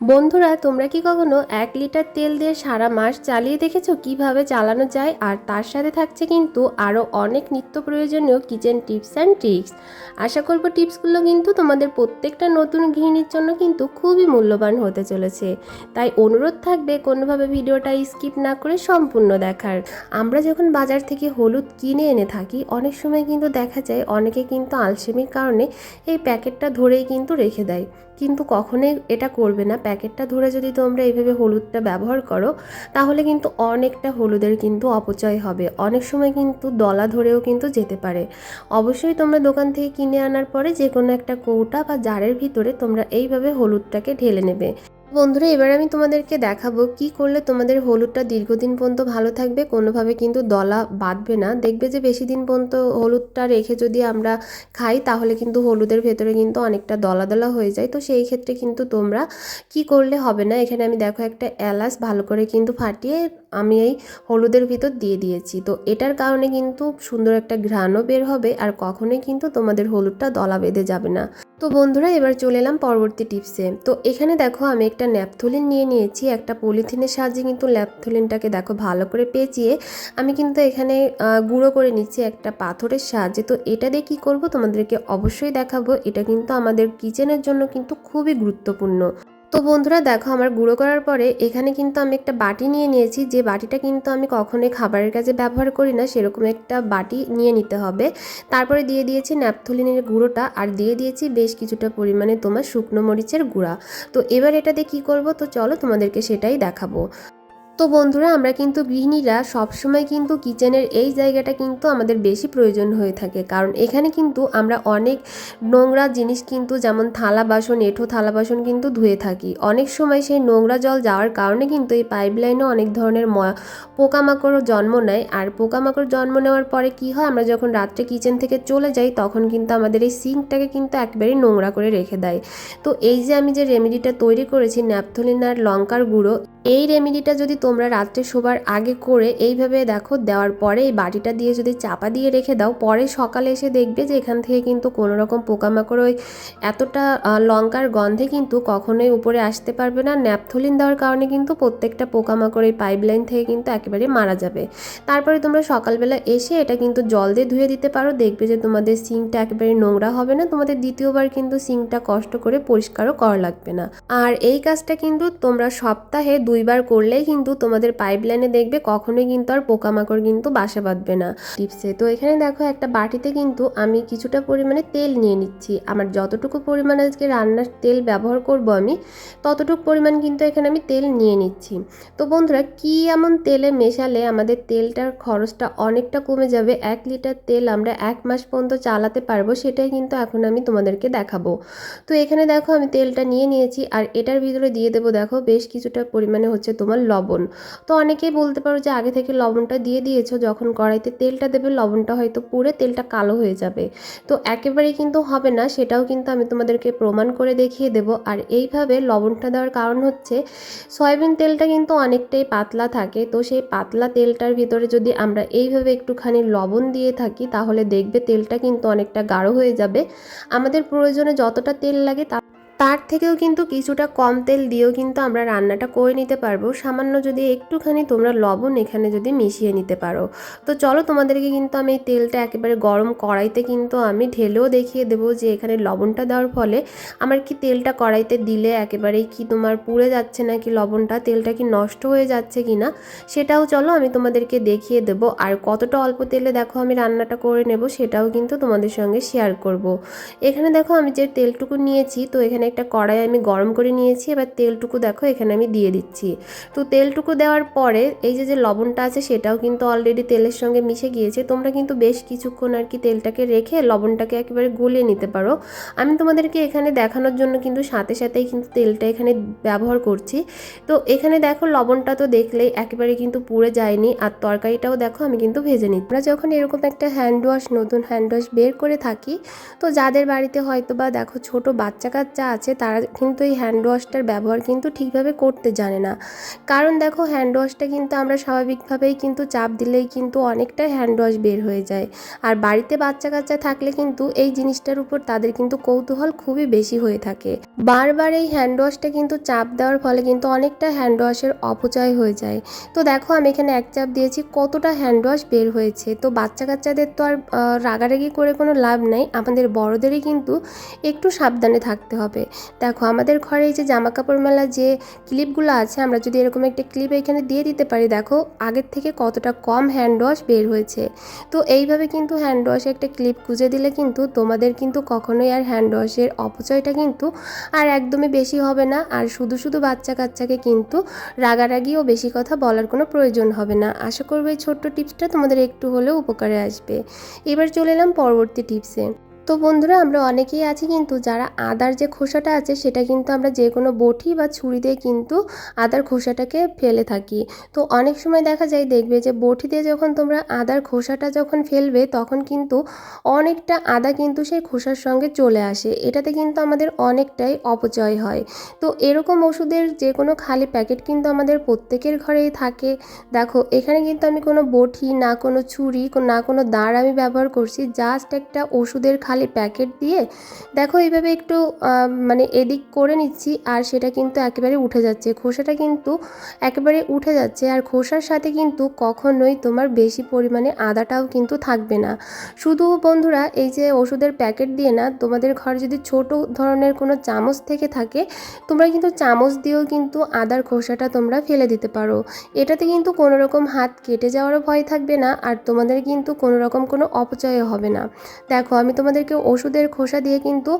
বন্ধুরা, তোমরা কি কখনো এক লিটার তেল দিয়ে সারা মাস চালিয়ে দেখেছ কীভাবে চালানো যায়? আর তার সাথে থাকছে কিন্তু আরও অনেক নিত্য প্রয়োজনীয় কিচেন টিপস অ্যান্ড ট্রিক্স। আশা করব টিপসগুলো কিন্তু তোমাদের প্রত্যেকটা নতুন গৃহিণীর জন্য কিন্তু খুবই মূল্যবান হতে চলেছে। তাই অনুরোধ থাকবে কোনোভাবে ভিডিওটা স্কিপ না করে সম্পূর্ণ দেখার। আমরা যখন বাজার থেকে হলুদ কিনে এনে থাকি, অনেক সময় কিন্তু দেখা যায় অনেকে কিন্তু আলসেমির কারণে এই প্যাকেটটা ধরেই কিন্তু রেখে দেয়। কিন্তু কখনোই এটা করবে না। প্যাকেটটা ধরে যদি তোমরা এইভাবে হলুদটা ব্যবহার করো, তাহলে কিন্তু অনেকটা হলুদের কিন্তু অপচয় হবে। অনেক সময় কিন্তু দলা ধরেও কিন্তু যেতে পারে। অবশ্যই তোমরা দোকান থেকে কিনে আনার পরে যে কোনো একটা কৌটা বা জারের ভিতরে তোমরা এইভাবে হলুদটাকে ঢেলে নেবে। বন্ধুরা, এবার আমি তোমাদেরকে দেখাবো কি করলে তোমাদের হলুদটা দীর্ঘদিন পর্যন্ত ভালো থাকবে। কোনোভাবে কিন্তু দলা বাঁধবে না। দেখবে যে বেশি দিন পর্যন্ত হলুদটা রেখে যদি আমরা খাই, তাহলে কিন্তু হলুদের ভেতরে কিন্তু অনেকটা দলা দলা হয়ে যায়। তো সেই ক্ষেত্রে কিন্তু তোমরা কি করলে হবে না? এখানে আমি দেখো একটা এলাচ ভালো করে কিন্তু ফাটিয়ে আমি এই হলুদের ভিতর দিয়ে দিয়েছি। তো এটার কারণে কিন্তু সুন্দর একটা ঘ্রাণও বের হবে আর কখনোই কিন্তু তোমাদের হলুদটা দলা বেঁধে যাবে না। তো বন্ধুরা, এবার চলে এলাম পরবর্তী টিপসে তো এখানে দেখো, আমি একটা ন্যাপথলিন নিয়ে নিয়েছি, একটা পলিথিনের সাহায্যে কিন্তু ন্যাপথলিনটাকে দেখো ভালো করে পেঁচিয়ে আমি কিন্তু এখানে গুঁড়ো করে নিচ্ছি একটা পাথরের সাহায্যে। তো এটা দিয়ে কী করব তোমাদেরকে অবশ্যই দেখাবো। এটা কিন্তু আমাদের কিচেনের জন্য কিন্তু খুবই গুরুত্বপূর্ণ। তো বন্ধুরা দেখো, আমার গুঁড়ো করার পরে এখানে কিন্তু আমি একটা বাটি নিয়ে নিয়েছি। যে বাটিটা কিন্তু আমি কখনোই খাবারের কাজে ব্যবহার করি না, সেরকম একটা বাটি নিয়ে নিতে হবে। তারপরে দিয়ে দিয়েছি ন্যাপথলিনের গুঁড়োটা আর দিয়ে দিয়েছি বেশ কিছুটা পরিমাণে তোমার শুকনো মরিচের গুঁড়া। তো এবার এটাতে কি করব? তো চলো তোমাদেরকে সেটাই দেখাবো। তো বন্ধুরা, আমরা কিন্তু গৃহিণীরা সবসময় কিন্তু কিচেনের এই জায়গাটা কিন্তু আমাদের বেশি প্রয়োজন হয়ে থাকে। কারণ এখানে কিন্তু আমরা অনেক নোংরা জিনিস কিন্তু যেমন থালা বাসন, এঁঠো থালা বাসন কিন্তু ধুয়ে থাকি। অনেক সময় সেই নোংরা জল যাওয়ার কারণে কিন্তু এই পাইপ লাইনে অনেক ধরনের পোকামাকড় জন্ম নেয়। আর পোকামাকড় জন্ম নেওয়ার পরে কি হয়, আমরা যখন রাত্রে কিচেন থেকে চলে যাই, তখন কিন্তু আমাদের এই সিঙ্কটাকে কিন্তু একেবারেই নোংরা করে রেখে দেয়। তো এই যে আমি যে রেমেডিটা তৈরি করেছি, ন্যাপথলিন আর লঙ্কার গুঁড়ো, এই রেমেডিটা যদি তোমরা রাত্রে শোবার আগে করে এইভাবে দেখো, দেওয়ার পরে এই বাটিটা দিয়ে যদি চাপা দিয়ে রেখে দাও, পরে সকালে এসে দেখবে যে এখান থেকে কিন্তু কোনো রকম পোকামাকড় ওই এতটা লঙ্কার গন্ধে কিন্তু কখনোই উপরে আসতে পারবে না। ন্যাপথলিন দেওয়ার কারণে কিন্তু প্রত্যেকটা পোকামাকড় এই পাইপলাইন থেকে কিন্তু একেবারে মারা যাবে। তারপরে তোমরা সকালবেলা এসে এটা কিন্তু জল দিয়ে ধুয়ে দিতে পারো। দেখবে যে তোমাদের সিঙ্কটা একেবারে নোংরা হবে না। তোমাদের দ্বিতীয়বার কিন্তু সিঙ্কটা কষ্ট করে পরিষ্কারও করা লাগবে না। আর এই কাজটা কিন্তু তোমরা সপ্তাহে দুইবার করলেই কিন্তু তোমাদের পাইপলাইনে দেখবে কখনোই কিন্তু আর পোকামাকড় কিন্তু বাসা বাঁধবে না। টিপসে তো এখানে দেখো একটা বাটিতে কিন্তু আমি কিছুটা পরিমাণে তেল নিয়ে নিচ্ছি। আমার যতটুকু পরিমাণে আজকে রান্নার তেল ব্যবহার করব আমি, ততটুকু পরিমাণ কিন্তু এখানে আমি তেল নিয়ে নিচ্ছি। তো বন্ধুরা, কি এমন তেলে মেশালে আমাদের তেলটার খরচটা অনেকটা কমে যাবে? এক লিটার তেল আমরা এক মাস পর্যন্ত চালাতে পারব, সেটাই কিন্তু এখন আমি তোমাদেরকে দেখাবো। তো এখানে দেখো আমি তেলটা নিয়ে নিয়েছি, আর এটার ভিতরে দিয়ে দেবো দেখো বেশ কিছুটা পরিমাণে হচ্ছে তোমার লবণ। তো অনেকেই বলতে পারো যে আগে থেকে লবণটা দিয়ে দিয়েছ, যখন কড়াইতে তেলটা দেবে লবণটা হয়তো পুড়ে তেলটা কালো হয়ে যাবে। তো একেবারেই কিন্তু হবে না, সেটাও কিন্তু আমি তোমাদেরকে প্রমাণ করে দেখিয়ে দেব। আর এইভাবে লবণটা দেওয়ার কারণ হচ্ছে, সয়াবিন তেলটা কিন্তু অনেকটাই পাতলা থাকে। তো সেই পাতলা তেলটার ভিতরে যদি আমরা এইভাবে একটুখানি লবণ দিয়ে থাকি, তাহলে দেখবে তেলটা কিন্তু অনেকটা গাঢ় হয়ে যাবে। আমাদের প্রয়োজনে যতটা তেল লাগে তা তার থেকেও কিন্তু কিছুটা কম তেল দিয়েও কিন্তু আমরা রান্নাটা করে নিতে পারব। সামান্য যদি একটুখানি তোমরা লবণ এখানে যদি মিশিয়ে নিতে পারো। তো চলো তোমাদেরকে কিন্তু আমি এই তেলটা একেবারে গরম কড়াইতে কিন্তু আমি ঢেলেও দেখিয়ে দেবো যে এখানে লবণটা দেওয়ার ফলে আমার কি তেলটা কড়াইতে দিলে একেবারেই কি তোমার পুড়ে যাচ্ছে না কি লবণটা, তেলটা কি নষ্ট হয়ে যাচ্ছে কি না সেটাও চলো আমি তোমাদেরকে দেখিয়ে দেবো। আর কতটা অল্প তেলে দেখো আমি রান্নাটা করে নেব সেটাও কিন্তু তোমাদের সঙ্গে শেয়ার করব। এখানে দেখো আমি যে তেলটুকু নিয়েছি তো এখানে একটা কড়াই আমি গরম করে নিয়েছি, এবার তেলটুকু দেখো এখানে আমি দিয়ে দিচ্ছি। তো তেলটুকু দেওয়ার পরে এই যে যে লবণটা আছে সেটাও কিন্তু অলরেডি তেলের সঙ্গে মিশে গিয়েছে। তোমরা কিন্তু বেশ কিছুক্ষণ আর কি তেলটাকে রেখে লবণটাকে একেবারে গলিয়ে নিতে পারো। আমি তোমাদেরকে এখানে দেখানোর জন্য কিন্তু সাথে সাথেই কিন্তু তেলটা এখানে ব্যবহার করছি। তো এখানে দেখো লবণটা তো দেখলেই একেবারে কিন্তু পুড়ে যায়নি, আর তরকারিটাও দেখো আমি কিন্তু ভেজে নিই আমরা যখন এরকম একটা হ্যান্ড ওয়াশ নতুন হ্যান্ড ওয়াশ বের করে থাকি, তো যাদের বাড়িতে হয়তো বা দেখো ছোট বাচ্চা কাচ্চা আছে, তারা কিন্তু এই হ্যান্ড ওয়াশটার ব্যবহার কিন্তু ঠিকভাবে করতে জানে না। কারণ দেখো হ্যান্ড ওয়াশটা কিন্তু আমরা স্বাভাবিকভাবেই কিন্তু চাপ দিলেই কিন্তু অনেকটাই হ্যান্ড ওয়াশ বের হয়ে যায়। আর বাড়িতে বাচ্চা কাচ্চা থাকলে কিন্তু এই জিনিসটার উপর তাদের কিন্তু কৌতূহল খুবই বেশি হয়ে থাকে। বারবার এই হ্যান্ড ওয়াশটা কিন্তু চাপ দেওয়ার ফলে কিন্তু অনেকটা হ্যান্ড ওয়াশের অপচয় হয়ে যায়। তো দেখো, আমি এখানে এক চাপ দিয়েছি, কতটা হ্যান্ড ওয়াশ বের হয়েছে? তো বাচ্চা কাচ্চাদের তো আর রাগারাগি করে কোনো লাভ নেই। আমাদের বড়দেরই কিন্তু একটু সাবধানে থাকতে হবে। দেখো, আমাদের ঘরে এই যে জামা কাপড় মেলা যে ক্লিপগুলো আছে, আমরা যদি এরকম একটা ক্লিপ এখানে দিয়ে দিতে পারি, দেখো আগের থেকে কতটা কম হ্যান্ড ওয়াশ বের হয়েছে। তো এইভাবে কিন্তু হ্যান্ড ওয়াশে একটা ক্লিপ খুঁজে দিলে কিন্তু তোমাদের কিন্তু কখনোই আর হ্যান্ড ওয়াশের অপচয়টা কিন্তু আর একদমই বেশি হবে না। আর শুধু শুধু বাচ্চা কাচ্চাকে কিন্তু রাগারাগি ও বেশি কথা বলার কোনো প্রয়োজন হবে না। আশা করব এই ছোট্ট টিপসটা তোমাদের একটু হলেও উপকারে আসবে। এবার চলে এলাম পরবর্তী টিপসে। তো বন্ধুরা, আমরা অনেকেই আছি কিন্তু যারা আদার যে খোসাটা আছে, সেটা কিন্তু আমরা যে কোনো বটি বা ছুরি দিয়ে কিন্তু আদার খোসাটাকে ফেলে থাকি। তো অনেক সময় দেখা যায়, দেখবে যে বটি দিয়ে যখন তোমরা আদার খোসাটা যখন ফেলবে, তখন কিন্তু অনেকটা আদা কিন্তু সেই খোসার সঙ্গে চলে আসে। এটাতে কিন্তু আমাদের অনেকটাই অপচয় হয়। তো এরকম ওষুধের যে কোনো খালি প্যাকেট কিন্তু আমাদের প্রত্যেকের ঘরেই থাকে। দেখো, এখানে কিন্তু আমি কোনো বটি, না কোনো ছুরি, না কোনো দাঁড় আমি ব্যবহার করছি, জাস্ট একটা ওষুধের খালি প্যাকেট দিয়ে, দেখো এইভাবে একটু মানে এদিক করে নিচ্ছি, আর সেটা কিন্তু একেবারে উঠে যাচ্ছে। খোসাটা কিন্তু একেবারে উঠে যাচ্ছে, আর খোসার সাথে কিন্তু কখনোই তোমার বেশি পরিমাণে আদাটাও কিন্তু থাকবে না। শুধু বন্ধুরা, এই যে ওষুধের প্যাকেট দিয়ে না, তোমাদের ঘরে যদি ছোট ধরনের কোনো চামচ থেকে থাকে, তোমরা কিন্তু চামচ দিয়েও কিন্তু আদার খোসাটা তোমরা ফেলে দিতে পারো। এটাতে কিন্তু কোনো রকম হাত কেটে যাওয়ারও ভয় থাকবে না, আর তোমাদের কিন্তু কোনো রকম কোনো অপচয় হবে না। দেখো, আমি তোমাদেরকে ওষুধের খোসা দিয়ে কিন্তু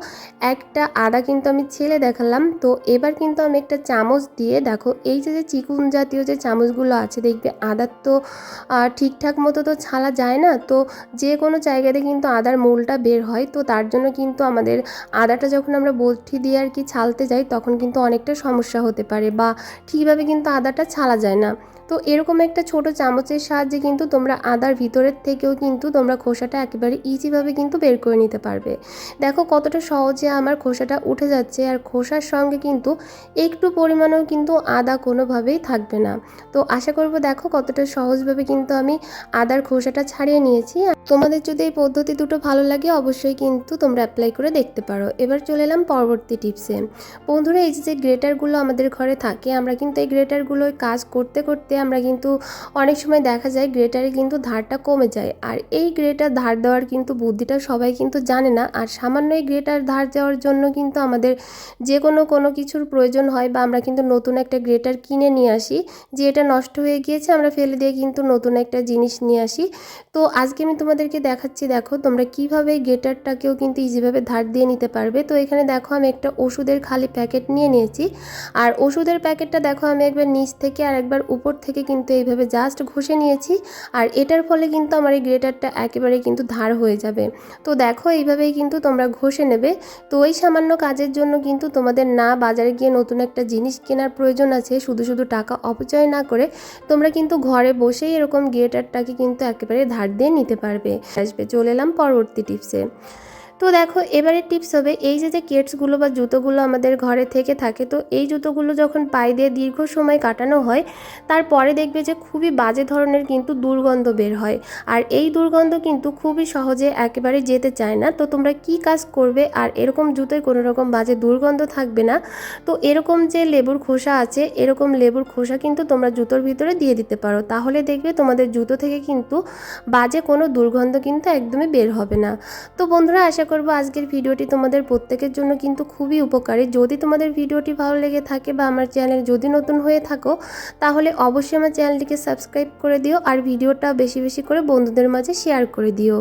একটা আদা কিন্তু আমি ছেলে দেখালাম। তো এবার কিন্তু আমি একটা চামচ দিয়ে, দেখো এই যে যে চিকুন জাতীয় যে চামচগুলো আছে, দেখবে আদার তো ঠিকঠাক মতো তো ছালা যায় না। তো যে কোনো জায়গাতে কিন্তু আদার মূলটা বের হয়। তো তার জন্য কিন্তু আমাদের আদাটা যখন আমরা বটি দিয়ে আর কি ছালতে যাই, তখন কিন্তু অনেকটা সমস্যা হতে পারে বা ঠিকভাবে কিন্তু আদাটা ছালা যায় না। তো এরকম একটা ছোট চামচের সাহায্যে কিন্তু তোমরা আদার ভিতরের থেকেও কিন্তু তোমরা খোসাটা একেবারে ইজিভাবে কিন্তু বের করে নিতে পারবে। দেখো কতটা সহজে আমার খোসাটা উঠে যাচ্ছে আর খোসার সঙ্গে কিন্তু একটু পরিমাণেও কিন্তু আদা কোনোভাবেই থাকবে না। তো আশা করব দেখো কতটা সহজভাবে কিন্তু আমি আদার খোসাটা ছাড়িয়ে নিয়েছি। তোমাদের যদি এই পদ্ধতি দুটো ভালো লাগে অবশ্যই কিন্তু তোমরা অ্যাপ্লাই করে দেখতে পারো। এবার চলে এলাম পরবর্তী টিপসে বন্ধুরা, এই যে গ্রেটারগুলো আমাদের ঘরে থাকে, আমরা কিন্তু এই গ্রেটারগুলোয় কাজ করতে করতে আমরা কিন্তু অনেক সময় দেখা যায় গ্রেটারে কিন্তু ধারটা কমে যায়। আর এই গ্রেটার ধার দেওয়ার কিন্তু বুদ্ধিটা সবাই কিন্তু জানে না। আর সামান্য এই গ্রেটার ধার দেওয়ার জন্য কিন্তু আমাদের যে কোনো কোনো কিছুর প্রয়োজন হয় বা আমরা কিন্তু নতুন একটা গ্রেটার কিনে নিয়ে আসি, যে এটা নষ্ট হয়ে গিয়েছে আমরা ফেলে দিয়ে কিন্তু নতুন একটা জিনিস নিয়ে আসি। তো আজকে আমি তোমাদেরকে দেখাচ্ছি, দেখো তোমরা কীভাবে গ্রেটারটাকেও কিন্তু ইজিভাবে ধার দিয়ে নিতে পারবে। তো এখানে দেখো আমি একটা ওষুধের খালি প্যাকেট নিয়ে নিয়েছি। আর ওষুধের প্যাকেটটা দেখো আমি একবার নিচ থেকে আর একবার উপর থেকে কিন্তু এইভাবে জাস্ট ঘষে নিয়েছি। আর এটার ফলে কিন্তু আমার এই গ্রেটারটা একেবারে কিন্তু ধার হয়ে যাবে। তো দেখো এইভাবেই কিন্তু তোমরা ঘষে নেবে। তো ওই সামান্য কাজের জন্য কিন্তু তোমাদের না বাজারে গিয়ে নতুন একটা জিনিস কেনার প্রয়োজন আছে, শুধু শুধু টাকা অপচয় না করে তোমরা কিন্তু ঘরে বসেই এরকম গ্রেটারটাকে কিন্তু একেবারে ধার দিয়ে নিতে পারবে। আসবে, চলে এলাম পরবর্তী টিপসে। তো দেখো, এবারে টিপস হবে এই যে যে কেটসগুলো বা জুতোগুলো আমাদের ঘরে থেকে থাকে, তো এই জুতোগুলো যখন পায়ে দিয়ে দীর্ঘ সময় কাটানো হয়, তারপরে দেখবে যে খুবই বাজে ধরনের কিন্তু দুর্গন্ধ বের হয়। আর এই দুর্গন্ধ কিন্তু খুবই সহজে একেবারে যেতে চায় না। তো তোমরা কি কাজ করবে? আর এরকম জুতোয় কোনো রকম বাজে দুর্গন্ধ থাকবে না। তো এরকম যে লেবুর খোসা আছে, এরকম লেবুর খোসা কিন্তু তোমরা জুতোর ভিতরে দিয়ে দিতে পারো। তাহলে দেখবে তোমাদের জুতো থেকে কিন্তু বাজে কোনো দুর্গন্ধ কিন্তু একদমই বের হবে না। তো বন্ধুরা, আশা করব আজকের ভিডিওটি তোমাদের প্রত্যেকের জন্য কিন্তু খুবই উপকারী। যদি তোমাদের ভিডিওটি ভালো লেগে থাকে বা আমার চ্যানেল যদি নতুন হয়ে থাকো, তাহলে অবশ্যই আমার চ্যানেলটিকে সাবস্ক্রাইব করে দিও আর ভিডিওটা বেশি বেশি করে বন্ধুদের মাঝে শেয়ার করে দিও।